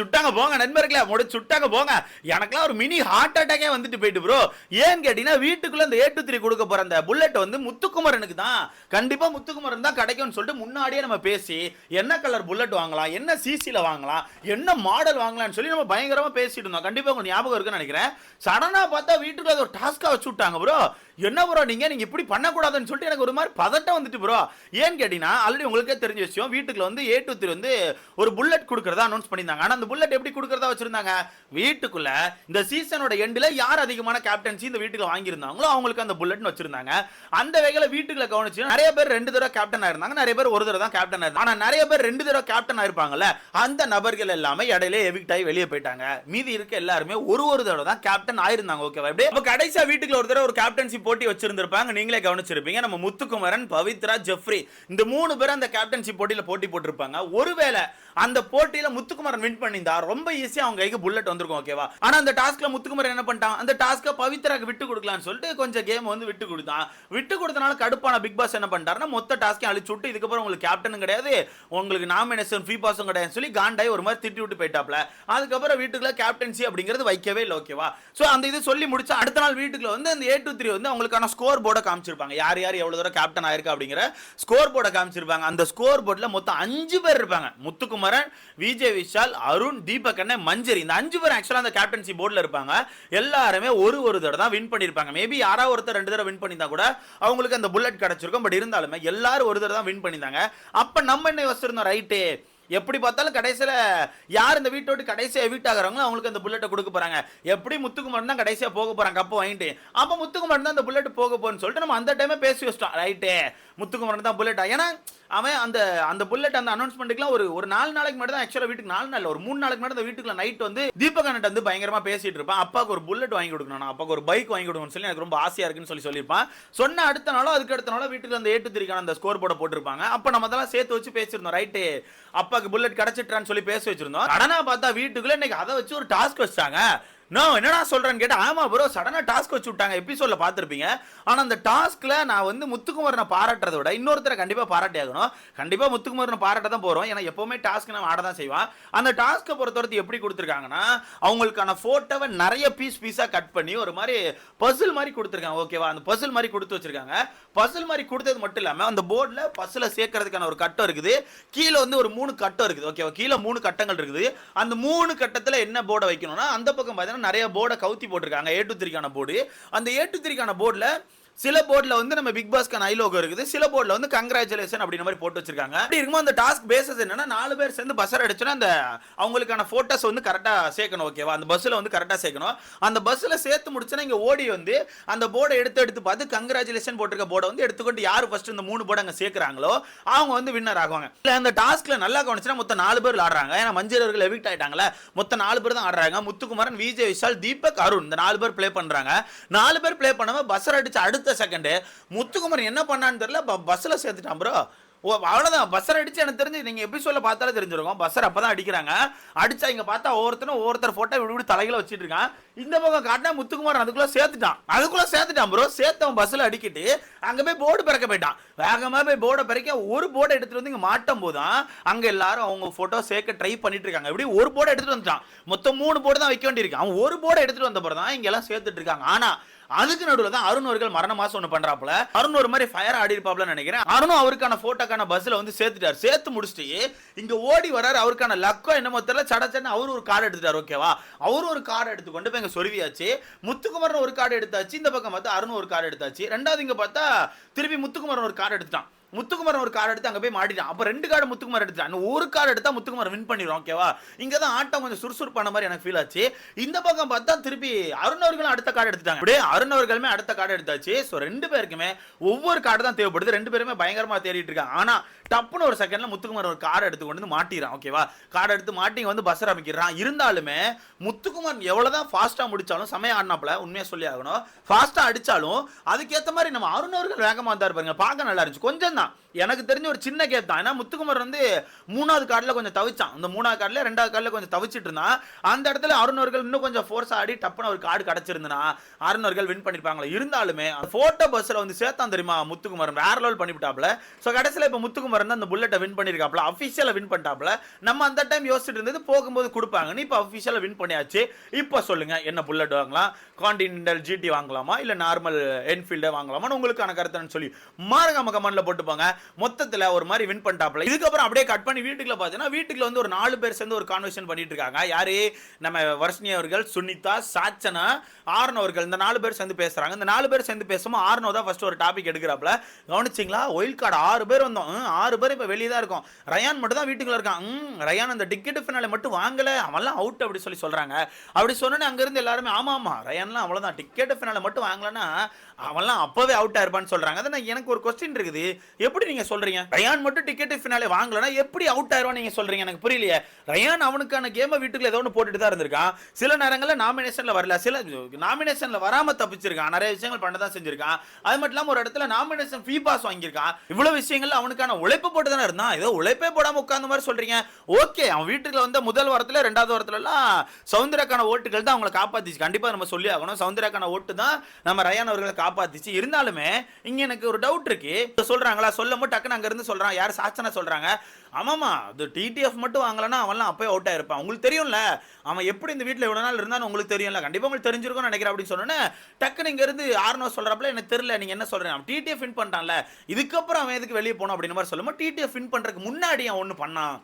சுட்டாங்க போங்க நண்பர்களே. முடிச்சு சுட்டாங்க போங்க. எனக்கெல்லாம் ஒரு மினி ஹார்ட் அட்டாக்கே வந்துட்டு போயிட்டு ப்ரோ ஏன்னு கேட்டீங்கன்னா வீட்டுக்குள்ள இந்த ஏ டூ த்ரீ கொடுக்க போற அந்த புல்லட் வந்து முத்துக்குமரனுக்கு தான். கண்டிப்பா முத்துக்குமரன் தான் கிடைக்கும்னு சொல்லிட்டு முன்னாடியே நம்ம பேசி என்ன கலர் புல்லட் வாங்கலாம் என்ன சிசியில் வாங்கலாம் என்ன மாடல் வாங்கலாம்னு சொல்லி நம்ம பயங்கரமா பேசிட்டு இருந்தோம். கண்டிப்பா உங்களுக்கு ஞாபகம் இருக்குன்னு நினைக்கிறேன். சடனா பார்த்தா வீட்டுக்குள்ள ஒரு டாஸ்கா வச்சு விட்டாங்க ப்ரோ என்ன ப்ரோ நீங்கள் நீங்கள் இப்படி பண்ணக்கூடாதுன்னு சொல்லிட்டு எனக்கு ஒரு மாதிரி பதட்டம் வந்துட்டு ப்ரோ ஏன்னு கேட்டீங்கன்னா ஆல்ரெடி உங்களுக்கே தெரிஞ்ச விஷயம் வீட்டுக்குள்ள வந்து ஏ டு த்ரீ வந்து ஒரு புல்லட் கொடுக்குறதா அனௌன்ஸ் பண்ணியிருந்தாங்க. ஆனால் அந்த புல்லட் எப்படி கொடுக்குறதா வச்சுருந்தாங்க? வீட்டுக்குள்ள இந்த சீசனோட எண்டில் யார் அதிகமான கேப்டன்சி இந்த வீட்டுக்கு வாங்கியிருந்தாங்களோ அவங்களுக்கு அந்த புல்லட்னு வச்சிருந்தாங்க. அந்த வகையில் வீட்டுக்குள்ள கவனிச்சு நிறைய பேர் ரெண்டு தடவை கேப்டன் இருந்தாங்க நிறைய பேர் ஒரு தடவை தான் கேப்டன் இருந்தாங்க ஆனால் நிறைய பேர் ரெண்டு தடவை கேப்டன் ஆயிருப்பாங்கல்ல அந்த நபர்கள் எல்லாமே இடையில எவிக்ட் ஆகி வெளியே போயிட்டாங்க. மீதி இருக்க எல்லாருமே ஒரு ஒரு தடவை தான் கேப்டன் ஆயிருந்தாங்க ஓகேவா இப்படி இப்போ கடைசியாக வீட்டுக்குள்ள ஒரு தடவை ஒரு கேப்டன்சி போட்டி வச்சிருந்திருப்பாங்க. நீங்களே கவனிச்சிருப்பீங்க. நம்ம முத்துக்குமரன் பவித்ரா ஜெஃப்ரி இந்த மூணு பேரும் அந்த கேப்டன்ஷிப் போட்டியில் போட்டி போட்டிருப்பாங்க. ஒருவேளை அந்த போட்டியில முத்துக்குமரன் வின் பண்ணியிருந்தா ரொம்ப ஈஸியா அவங்க கைக்கு புல்லட் வந்திருக்கும் ஓகேவா ஆனா அந்த டாஸ்க்ல முத்துக்குமரன் என்ன பண்ணிட்டான்? அந்த டாஸ்க்கை பவித்ராக்கு விட்டு கொடுக்கலாம்னு சொல்லிட்டு கொஞ்சம் கேம் வந்து விட்டு கொடுத்தான். விட்டு கொடுத்தனால கடுப்பான பிக் பாஸ் என்ன பண்ணிட்டாருன்னா மொத்த டாஸ்க்கையும் அழிச்சு விட்டு இதுக்கப்புறம் உங்களுக்கு கேப்டனும் கிடையாது உங்களுக்கு நாமினேஷன் ஃப்ரீ பாஸும் கிடையாது சொல்லி காண்டாய் ஒரு மாதிரி திட்டி விட்டு போயிட்டாப்ல. அதுக்கப்புறம் வீட்டுக்குள்ள கேப்டன்சி அப்படிங்கிறது வைக்கவே இல்லை ஓகேவா ஸோ அந்த இது சொல்லி முடிச்சா அடுத்த நாள் வீட்டுக்குள்ள வந்து அந்த ஏ டூ த்ரீ வந்து அவங்களுக்கான ஸ்கோர் போர்டை காமிச்சிருப்பாங்க. யார் யார் எவ்வளவு தூரம் கேப்டன் ஆயிருக்கா அப்படிங்கிற ஸ்கோர் போர்டை காமிச்சிருப்பாங்க. அந்த ஸ்கோர் போர்டில் மொத்தம் அஞ்சு பேர் இருப்பாங்க. குமரன் விஜய் விஷால் அருண் தீபக் அண்ணன் மஞ்சரி. இந்த அஞ்சு பேர் ஆக்சுவலாக அந்த கேப்டன்சி போர்டில் இருப்பாங்க. எல்லாருமே ஒரு ஒரு தடவை தான் வின் பண்ணியிருப்பாங்க. மேபி யாராவது ஒருத்தர் ரெண்டு தடவை வின் பண்ணியிருந்தா கூட அவங்களுக்கு அந்த புல்லட் கிடச்சிருக்கும். பட் இருந்தாலுமே எல்லாரும் ஒரு தடவை தான் வின் பண்ணியிருந்தாங்க. அப்போ நம்ம என்ன யோசிச்சிருந்தோம்? ரைட்டு எப்படி பார்த்தாலும் கடைசியில் யார் இந்த வீட்டை விட்டு கடைசியாக வீட் ஆகிறாங்களோ அவங்களுக்கு அந்த புல்லட்டை கொடுக்க போகிறாங்க எப்படி முத்துக்குமரன் தான் கடைசியாக போக போகிறாங்க கப்பை வாங்கிட்டு. அப்போ முத்துக்குமரன் தான் அந்த புல்லட் போக போகணும்னு சொல்லிட்டு நம்ம அந்த டைமே பேசி வச்சிட்டோம். ரைட்டு முத்துக்குமரன் தான் புல்லட்டா ஏன்னா அவன் அந்த அந்த புல்லட் அந்த அனௌன்ஸ்மெண்ட்டுக்குலாம் ஒரு ஒரு நாலு நாளைக்கு மட்டும் தான் ஆக்சுவலாக வீட்டுக்கு நாலு நாள் ஒரு மூணு நாளைக்கு மட்டும் அந்த வீட்டுக்குள்ள நைட் வந்து தீபக் வந்து பயங்கரமா பேசிட்டு இருப்பான். அப்பாவுக்கு ஒரு புல்லட் வாங்கி கொடுக்கணும் நான் அப்பாவுக்கு ஒரு பைக் வாங்கி கொடுக்கணும்னு சொல்லி எனக்கு ரொம்ப ஆசையா இருக்குன்னு சொல்லி சொல்லியிருப்பான். சொன்ன அடுத்த நாளோ அதுக்கு அடுத்த நாளோ வீட்டுக்கு அந்த ஏட்டு திரிக்கான அந்த ஸ்கோர் போர்டை போட்டிருப்பாங்க. அப்போ நம்ம அதெல்லாம் சேர்த்து வச்சு பேசியிருந்தோம் ரைட்டு அப்பாவுக்கு புல்லட் கிடைச்சிட்டான்னு சொல்லி பேசி வச்சிருந்தோம். கடனா பார்த்தா வீட்டுக்குள்ள இன்னைக்கு அதை வச்சு ஒரு டாஸ்க் வச்சாங்க நான் என்னடா சொல்கிறேன்னு கேட்டால் ஆமாம் ப்ரோ சடனாக டாஸ்க் வச்சு விட்டாங்க. எபிசோடில் பார்த்துருப்பீங்க. ஆனால் அந்த டாஸ்கில் நான் வந்து முத்துக்குமரனை பாராட்டுறதை விட இன்னொருத்தரை கண்டிப்பாக பாராட்டி ஆகணும். கண்டிப்பா முத்துக்குமரனை பாராட்ட தான் போகிறோம் ஏன்னா எப்போவுமே டாஸ்க் நம்ம ஆட தான் செய்வான் அந்த டாஸ்க்கை பொறுத்தவரைக்கும் எப்படி கொடுத்துருக்காங்கன்னா அவங்களுக்கான ஃபோட்டோவை நிறைய பீஸ் பீஸாக கட் பண்ணி ஒரு மாதிரி பசில் மாதிரி கொடுத்துருக்காங்க. ஓகேவா அந்த பசில் மாதிரி கொடுத்து வச்சிருக்காங்க. பசில் மாதிரி கொடுத்தது மட்டும் இல்லாமல் அந்த போர்டில் பஸ்ஸில் சேர்க்கறதுக்கான ஒரு கட்டம் இருக்குது. கீழே வந்து ஒரு மூணு கட்டம் இருக்குது. ஓகேவா கீழே மூணு கட்டங்கள் இருக்குது. அந்த மூணு கட்டத்தில் என்ன போர்டை வைக்கணும்னா அந்த பக்கம் பார்த்தீங்கன்னா நிறைய போர்டை கவுத்தி போட்டிருக்காங்க. ஏ டு த்ரீக்கான போர்டு அந்த ஏ டு த்ரீக்கான போர்டில் சில போர்டில் வந்து நம்ம பிக் பாஸ்க்கான ஐலோகோ இருக்குது. சில போர்டில் வந்து கங்க்ராச்சுலேஷன் அப்படின்ற மாதிரி போட்டு வச்சிருக்காங்க. அப்படி இருக்கும்போது அந்த டாஸ்க் பேசஸ் என்னன்னா நாலு பேர் சேர்ந்து பஸ்ஸர் அடிச்சோன்னா அந்த அவங்களுக்கான ஃபோட்டோஸ் வந்து கரெக்டாக சேர்க்கணும் ஓகேவா அந்த பஸ்ஸில் வந்து கரெக்டாக சேர்க்கணும். அந்த பஸ்ஸில் சேர்த்து முடிச்சோன்னா இங்கே ஓடி வந்து அந்த போர்டை எடுத்து எடுத்து பார்த்து கங்க்ராச்சுலேஷன் போட்டிருக்க போர்டை வந்து எடுத்துக்கொண்டு யார் ஃபர்ஸ்ட் இந்த மூணு போர்டு அங்கே சேர்க்குறாங்களோ அவங்க வந்து வின்னர் ஆகுவாங்க. இல்லை அந்த டாஸ்க்கில் நல்லா கவனிச்சுன்னா மொத்தம் நாலு பேர் ஆடுறாங்க ஏன்னா மஞ்சள் அவர்கள் எவிக்ட் ஆகிட்டாங்களே மொத்தம் நாலு பேர் தான் ஆடுறாங்க. முத்துக்குமரன் விஜய் விஷால் தீபக் அருண் இந்த நாலு பேர் ப்ளே பண்ணுறாங்க நாலு பேர் ப்ளே பண்ணாமல் பஸ்ஸர் அடிச்சு அடுத்து செகண்ட் முத்துக்குமரன் என்ன பண்ணான்னு தெரியல பஸ்ஸில் சேர்த்துட்டான் ப்ரோ ஓ அவ்வளோதான் பஸ்ஸர் அடிச்சு எனக்கு தெரிஞ்சு நீங்கள் எப்படி சொல்ல பார்த்தாலே தெரிஞ்சிருக்கும். பஸ்ஸர் அப்போ தான் அடிக்கிறாங்க. அடித்தா இங்கே பார்த்தா ஒவ்வொருத்தரும் ஒவ்வொருத்தர் ஃபோட்டோ இப்படி இப்படி தலையில வச்சுட்டு இருக்கான். இந்த பக்கம் காட்டினா முத்துக்குமார் அதுக்குள்ளே சேர்த்துட்டான். அதுக்குள்ளே சேர்த்துட்டான் ப்ரோ சேர்த்தவன் பஸ்ஸில் அடிக்கிட்டு அங்கே போய் போர்டு பிறக்க போயிட்டான். வேகமாக போய் போர்டை பிறக்க ஒரு போர்டை எடுத்துகிட்டு வந்து இங்கே மாட்டும் போது தான் அங்கே எல்லாரும் அவங்க ஃபோட்டோ சேர்க்க ட்ரை பண்ணிட்டு இருக்காங்க. இப்படி ஒரு போர்டை எடுத்துகிட்டு வந்துட்டான். மொத்தம் மூணு போர்டு தான் வைக்க வேண்டியிருக்கு. அவன் ஒரு போர்டை எடுத்துகிட்டு வந்த பிறகு தான் இங்கெல்லாம் சேர்த்துட்டு இருக்காங்க. ஆனால் அதுக்கு நடுவில் தான் அருண் அவர்கள் மரண மாசம் ஒன்று பண்றாப்புல. அருண் ஒரு மாதிரி ஃபயர் ஆடி இருப்பாப்ல நினைக்கிறேன். அருணும் அவருக்கான போட்டோக்கான பஸ்ல வந்து சேர்த்துட்டார். சேர்த்து முடிச்சுட்டு இங்க ஓடி வராரு அவருக்கான லக்கோ என்னமோ தெரியல. சட அவரும் ஒரு கார்டு எடுத்துட்டார் ஓகேவா அவரும் ஒரு கார்டு எடுத்து கொண்டு போய் இங்க சொருவியாச்சு. முத்துக்குமரன் ஒரு கார்டு எடுத்தாச்சு. இந்த பக்கம் பார்த்தா அருண் ஒரு கார்டு எடுத்தாச்சு. ரெண்டாவது இங்க பார்த்தா திருப்பி முத்துக்குமரன் ஒரு கார்டு எடுத்துட்டான். முத்துக்குமரன் ஒரு கார்டு எடுத்து அங்கே போய் மாட்டிட்டான். அப்போ ரெண்டு கார்டு முத்துக்குமார் எடுத்துட்டான். இன்னும் ஒரு கார்டு எடுத்தால் முத்துக்குமார் வின் பண்ணிடும் ஓகேவா இங்கே தான் ஆட்டம் கொஞ்சம் சுறுசுறுப்பான மாதிரி எனக்கு ஃபீல் ஆச்சு. இந்த பக்கம் பார்த்தா திருப்பி அருண் அவர்களும் அடுத்த கார்டு எடுத்துட்டாங்க. அப்படியே அருண் அவர்களுமே அடுத்த கார்டு எடுத்தாச்சு. ஸோ ரெண்டு பேருக்குமே ஒவ்வொரு கார்டு தான் தேவைப்படுது. ரெண்டு பேருமே பயங்கரமாக தேடிட்டு இருக்காங்க. ஆனால் டப்புன்னு ஒரு செகண்டில் முத்துக்குமார் ஒரு கார்டு எடுத்து கொண்டு வந்து மாட்டிடுறான் ஓகேவா கார்டு எடுத்து மாட்டி வந்து பஸ் அமைக்கிறான். இருந்தாலுமே முத்துக்குமார் எவ்வளவுதான் ஃபாஸ்ட்டாக முடிச்சாலும் செமையா ஆடினாப்புல உண்மையாக சொல்லி ஆகணும். ஃபாஸ்ட்டாக அடித்தாலும் அதுக்கேற்ற மாதிரி நம்ம அருண் அவர்கள் வேகமாக இருந்தார் பாருங்க. பார்க்க நல்லா இருந்துச்சு. கொஞ்சம் தான் தான். எனக்கு தெரிஞ்ச ஒரு சின்ன கேப் தான். ஏன்னா முத்துக்குமார் வந்து மூணாவது கார்டில் கொஞ்சம் தவிச்சான். இந்த மூணாவது கார்டில் ரெண்டாவது கார்டில் கொஞ்சம் தவிச்சிட்டு இருந்தான். அந்த இடத்துல அருண் அவர்கள் இன்னும் கொஞ்சம் ஃபோர்ஸ் ஆடி டப்புன்னு ஒரு கார்டு கிடச்சிருந்தனா அருண் அவர்கள் வின் பண்ணியிருப்பாங்களே இருந்தாலுமே ஃபோட்டோ பஸ்ஸில் வந்து சேர்த்தான் தெரியுமா முத்துக்குமாரன் வேற லெவல் பண்ணிவிட்டாப்ல ஸோ கடைசியில் இப்போ முத்துக்குமாரன் தான் அந்த புல்லட்டை வின் பண்ணியிருக்காப்ல அஃபிஷியலாக வின் பண்ணிட்டாப்ல நம்ம அந்த டைம் யோசிச்சுட்டு இருந்தது போகும்போது கொடுப்பாங்கன்னு இப்போ அஃபிஷியலாக வின் பண்ணியாச்சு. இப்போ சொல்லுங்க என்ன புல்லட் வாங்கலாம்? கான்டினென்டல் ஜிடி வாங்கலாமா? இல்லை நார்மல் என்ஃபீல்டே வாங்கலாமான்னு உங்களுக்கான கருத்துன்னு சொல்லி மாரகாம கமெண்ட்ல போட்டுப்பாங்க மொத்தத்தில் ஒரு மாதிரி வின் பண்ணிட்டாப்ல இதுக்கப்புறம் அப்படியே கட் பண்ணி வீட்டுக்குள்ள பார்த்தீங்கன்னா வீட்டுக்குள்ள வந்து ஒரு நாலு பேர் சேர்ந்து ஒரு கான்வர்சேஷன் பண்ணிட்டு இருக்காங்க. யாரு? நம்ம வர்ஷினி அவர்கள் சுனிதா சாச்சனா ஆர்னோ அவர்கள். இந்த நாலு பேர் சேர்ந்து பேசுறாங்க. இந்த நாலு பேர் சேர்ந்து பேசும்போது ஆர்னோ தான் ஃபர்ஸ்ட் ஒரு டாபிக் எடுக்கிறாப்ல கவனிச்சிங்களா? ஒயில் கார்டு ஆறு பேர் வந்தோம். ஆறு பேர் இப்போ வெளியே தான் இருக்கும். ரயான் மட்டும் தான் வீட்டுக்குள்ள இருக்கான். ரயான் அந்த டிக்கெட் ஃபினாலே மட்டும் வாங்கல. அவன்லாம் அவுட் அப்படி சொல்லி சொல்றாங்க. அப்படி சொன்னோன்னே அங்கிருந்து எல்லாருமே ஆமா ஆமா ரயான்லாம் அவ்வளோதான் டிக்கெட் ஃபினாலே மட்டும் வாங்கலன்னா அவன்லாம் அப்போவே அவுட் ஆயிருப்பான்னு சொல்கிறாங்க அதான் நான் எனக்கு ஒரு கொஸ்டின் இருக்குது. எப்படி நீங்க சொல்றீங்க? ரயான் மட்டும் டிக்கெட் ஃபினாலே வாங்கலனா எப்படி அவுட் ஆயிருவான்னு நீங்க சொல்றீங்க? எனக்கு புரியலையே. ரயான் அவனுக்கான கேமை வீட்டுக்குள்ள ஏதோ ஒன்று போட்டுட்டு தான் இருந்திருக்கான். சில நேரங்களில் நாமினேஷன்ல வரல. சில நாமினேஷன்ல வராம தப்பிச்சிருக்கான். நிறைய விஷயங்கள் பண்ண தான் செஞ்சிருக்கான். அது மட்டும் இல்லாமல் ஒரு இடத்துல நாமினேஷன் ஃபீ பாஸ் வாங்கியிருக்கான். இவ்வளவு விஷயங்கள் அவனுக்கான உழைப்பு போட்டு தானே இருந்தான். ஏதோ உழைப்பே போடாம உட்கார்ந்த மாதிரி சொல்றீங்க. ஓகே அவன் வீட்டுல வந்த முதல் வாரத்துல ரெண்டாவது வாரத்துல எல்லாம் சவுந்தரக்கான ஓட்டுகள் தான் அவங்களை காப்பாத்திச்சு. கண்டிப்பா நம்ம சொல்லி ஆகணும். சவுந்தரக்கான ஓட்டு தான் நம்ம ரயான் அவர்களை காப்பாத்திச்சு. இருந்தாலுமே இங்க எனக்கு ஒரு டவுட் இருக்கு. இப்ப வாங்கலாம் சொல்லும் டக்குன்னு அங்கேருந்து இருந்து யார் சாச்சனா சொல்கிறாங்க ஆமாம்மா அது டிடிஎஃப் மட்டும் வாங்கலன்னா அவன்லாம் அப்போயே அவுட் ஆயிருப்பான். உங்களுக்கு தெரியும்ல அவன் எப்படி இந்த வீட்டில் இவ்வளோ நாள் இருந்தான்னு உங்களுக்கு தெரியும்ல. கண்டிப்பாக உங்களுக்கு தெரிஞ்சிருக்கும்னு நினைக்கிறேன் அப்படின்னு சொன்னோன்னே டக்குன்னு இங்கேருந்து ஆர்னோ சொல்கிறப்பல எனக்கு தெரியல நீங்கள் என்ன சொல்கிறேன் அவன் டிடிஎஃப் வின் பண்ணிட்டான்ல. இதுக்கப்புறம் அவன் எதுக்கு வெளியே போனோம் அப்படின்னு மாதிரி சொல்லும்போது டிடிஎஃப் வின் பண்ணுறதுக்கு முன்னாடி அவன் ஒன்று பண்ணான்.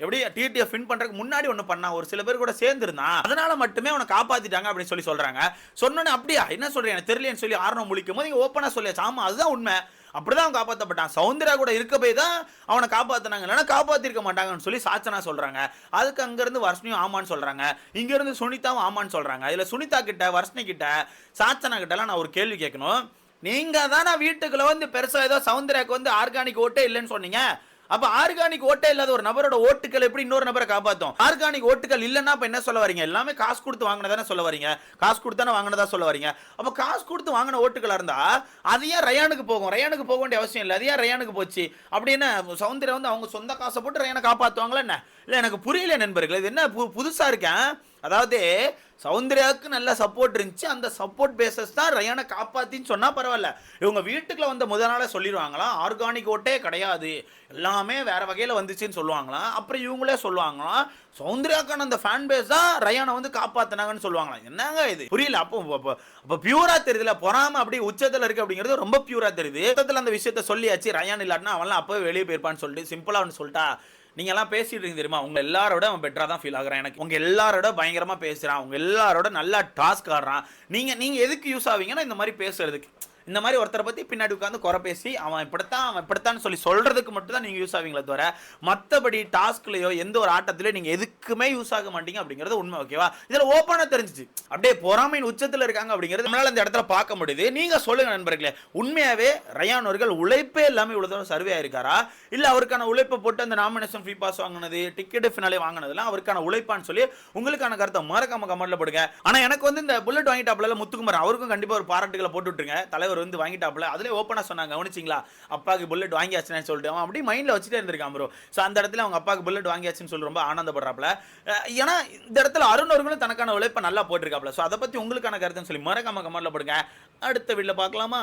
எப்படி டிடிஎஃப் வின் பண்றதுக்கு முன்னாடி ஒன்று பண்ணான் ஒரு சில பேர் கூட சேர்ந்துருந்தான் அதனால மட்டுமே அவனை காப்பாத்திட்டாங்க அப்படின்னு சொல்லி சொல்றாங்க. சொன்னோன்னே அப்படியா? என்ன சொல்றேன் எனக்கு தெரியலன்னு சொல்லி ஆரணம் முழிக்கும் போது இங்க ஓப்பனா சொல்லியாச்சு அதுதான் உண்மை. அப்படிதான் அவன் காப்பாற்றப்பட்டான் சவுந்தரா கூட இருக்க போய் தான் அவனை காப்பாற்றினாங்க இல்லைன்னா காப்பாற்றிருக்க மாட்டாங்கன்னு சொல்லி சாச்சனா சொல்கிறாங்க அதுக்கு அங்கேருந்து வர்ஷினியும் ஆமான்னு சொல்கிறாங்க இங்கேருந்து சுனிதாவும் ஆமான்னு சொல்கிறாங்க இதில் சுனிதா கிட்ட வர்ஷினி கிட்ட சாச்சனா கிட்டலாம் நான் ஒரு கேள்வி கேட்கணும். நீங்கள் தானே வீட்டுக்குள்ளே வந்து பெருசாக ஏதோ சவுந்தராக்கு வந்து ஆர்கானிக் ஓட்டே இல்லைன்னு சொன்னீங்க. அப்ப ஆர்கானிக் ஓட்டே இல்லாத ஒரு நபரோட ஓட்டுகள் எப்படி இன்னொரு நபரை காப்பாத்தும்? ஆர்கானிக் ஓட்டுகள் இல்லைன்னா அப்ப என்ன சொல்ல வரீங்க? எல்லாமே காசு கொடுத்து வாங்கினதானே சொல்ல வரீங்க? காசு கொடுத்தானே வாங்கினதா சொல்ல வரீங்க? அப்ப காசு கொடுத்து வாங்கின ஓட்டுகளா இருந்தா அது ஏன் ரயானுக்கு போகும்? ரயானுக்கு போக வேண்டிய அவசியம் இல்லை. அது ஏன் ரயானுக்கு போச்சு? அப்படின்னு சௌந்தர்யா வந்து அவங்க சொந்த காசை போட்டு ரயானை காப்பாத்துவாங்களா என்ன? இல்ல எனக்கு புரியல நண்பர்கள். இது என்ன பு- புதுசா இருக்கேன்? அதாவது சௌந்தர்யாவுக்கு நல்ல சப்போர்ட் இருந்துச்சு. அந்த சப்போர்ட் பேசஸ் தான் ரயானை காப்பாத்தின்னு சொன்னால் பரவாயில்ல. இவங்க வீட்டுக்குள்ள வந்த முதல் நாளே சொல்லிடுவாங்களாம் ஆர்கானிக் ஓட்டே கிடையாது. எல்லாமே வேற வகையில் வந்துச்சுன்னு சொல்லுவாங்களாம் அப்புறம் இவங்களே சொல்லுவாங்களாம் சௌந்தர்யாக்கான அந்த ஃபேன் பேஸ் தான் ரயானை வந்து காப்பாத்தினாங்கன்னு சொல்லுவாங்களாம் என்னங்க இது? புரியல. அப்போ அப்போ பியூரா தெரியுதுல பொறாம அப்படி உச்சத்தில் இருக்கு அப்படிங்கிறது ரொம்ப பியூரா தெரியுது. உச்சத்தில் அந்த விஷயத்த சொல்லியாச்சு. ரயான் இல்லாட்டினா அவன்லாம் அப்பவே வெளியே போயிருப்பான்னு சொல்லிட்டு சிம்பிளாக ஒன்று சொல்லிட்டா. நீங்க எல்லாம் பேசிட்டு இருக்கீங்க தெரியுமா? உங்க எல்லாரோட அவன் பெட்டரா தான் ஃபீல் ஆகுறான். எனக்கு உங்க எல்லாரோட பயங்கரமா பேசுறான். உங்க எல்லாரோட நல்லா டாஸ்க் ஆடுறான். நீங்க நீங்க எதுக்கு யூஸ் ஆவீங்கன்னா இந்த மாதிரி பேசுறதுக்கு. இந்த மாதிரி ஒருத்தரை பற்றி பின்னாடி உட்காந்து குறை பேசி அவன் இப்படித்தான் அவன் இப்படித்தான் சொல்லி சொல்கிறதுக்கு மட்டும் தான் நீங்கள் யூஸ் ஆவீங்களே தவிர மற்றபடி டாஸ்க்லையோ எந்த ஒரு ஆட்டத்திலயோ நீங்கள் எதுக்குமே யூஸ் ஆக மாட்டீங்க அப்படிங்கிறது உண்மை ஓகேவா இதில் ஓப்பனாக தெரிஞ்சுச்சு. அப்படியே பொறாமையின் உச்சத்தில் இருக்காங்க அப்படிங்கிறது நம்மளால் இந்த இடத்துல பார்க்க முடியுது. நீங்க சொல்லுங்கள் நண்பர்களே உண்மையாவே ரயான் அவர்கள் உழைப்பே இல்லாமல் இவ்வளோ தூரம் சர்வே ஆயிருக்காரா? இல்லை அவருக்கான உழைப்பை போட்டு அந்த நாமினேஷன் ஃப்ரீ பாஸ் வாங்கினது டிக்கெட் ஃபினாலே வாங்கினதுலாம் அவருக்கான உழைப்பான்னு சொல்லி உங்களுக்கான கருத்தை மறக்காம கமெண்ட்ல போடுங்க. ஆனால் எனக்கு வந்து இந்த புல்லட் வாங்கிட்டாப்ல முத்துக்குமார் அவருக்கும் கண்டிப்பாக ஒரு பாராட்டுகளை போட்டு விட்டுருங்க. அவர் வந்து வாங்கிட்டாப்புல. அதுல ஓப்பனாக சொன்னாங்க கவனிச்சிங்களா? அப்பாவுக்கு புல்லட் வாங்கியாச்சுன்னு சொல்லிட்டு. அவன் அப்படியே மைண்டில் வச்சுட்டே இருந்திருக்கான் ப்ரோ ஸோ அந்த இடத்துல அவங்க அப்பாவுக்கு புல்லட் வாங்கியாச்சுன்னு சொல்லி ரொம்ப ஆனந்தப்படுறாப்புல. ஏன்னா இந்த இடத்துல அருண் அவர்களும் தனக்கான உழைப்பை நல்லா போட்டிருக்காப்புல. ஸோ அதை பற்றி உங்களுக்கான கருத்துன்னு சொல்லி மறக்காம கமெண்ட்ல போடுங்க. அடுத்த வீட்டில் பார்க்கலாமா?